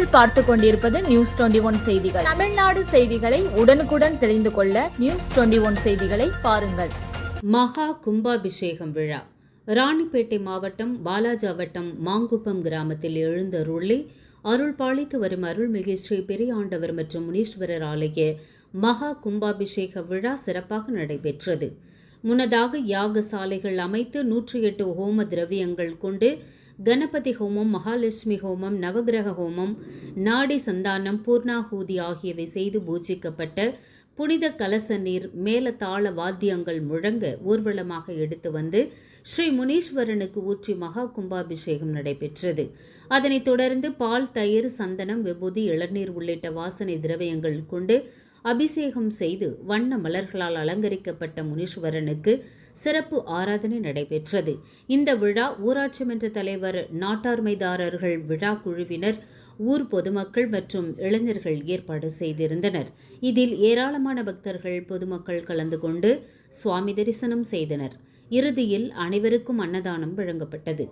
நீங்கள் பார்த்து கொண்டிருப்பது நியூஸ் டுவெண்டி ஒன் செய்திகள். தமிழ்நாடு செய்திகளை உடனுக்குடன் தெரிந்து கொள்ள நியூஸ் டுவெண்டி ஒன் செய்திகளை பாருங்கள். மகா கும்பாபிஷேகம் விழா. ராணிப்பேட்டை மாவட்டம் பாலாஜாவட்டம் மாங்குப்பம் கிராமத்தில் எழுந்தருளி அருள் பாலித்து வரும் அருள்மிகு ஸ்ரீ பெரியாண்டவர் மற்றும் முனீஸ்வரர் ஆலய மகா கும்பாபிஷேக விழா சிறப்பாக நடைபெற்றது. முன்னதாக யாக சாலைகள் அமைத்து நூற்றி எட்டு ஹோம திரவியங்கள் கொண்டு கணபதி ஹோமம் மகாலட்சுமி ஹோமம் நவகிரக ஹோமம் நாடி சந்தானம் பூர்ணாகூதி ஆகியவை செய்து பூஜிக்கப்பட்ட புனித கலச நீர் மேலதாள வாத்தியங்கள் முழங்க ஊர்வலமாக எடுத்து வந்து ஸ்ரீ முனீஸ்வரனுக்கு ஊற்றி மகா கும்பாபிஷேகம் நடைபெற்றது. அதனைத் தொடர்ந்து பால் தயிர் சந்தனம் விபூதி இளநீர் உள்ளிட்ட வாசனை திரவியங்கள் கொண்டு அபிஷேகம் செய்து வண்ண மலர்களால் அலங்கரிக்கப்பட்ட முனீஸ்வரனுக்கு சிறப்பு ஆராதனை நடைபெற்றது. இந்த விழா ஊராட்சி மன்ற தலைவர் நாட்டார்மைதாரர்கள் விழா குழுவினர் ஊர் பொதுமக்கள் மற்றும் இளைஞர்கள் ஏற்பாடு செய்திருந்தனர். இதில் ஏராளமான பக்தர்கள் பொதுமக்கள் கலந்து கொண்டு சுவாமி தரிசனம் செய்தனர். இறுதியில் அனைவருக்கும் அன்னதானம் வழங்கப்பட்டது.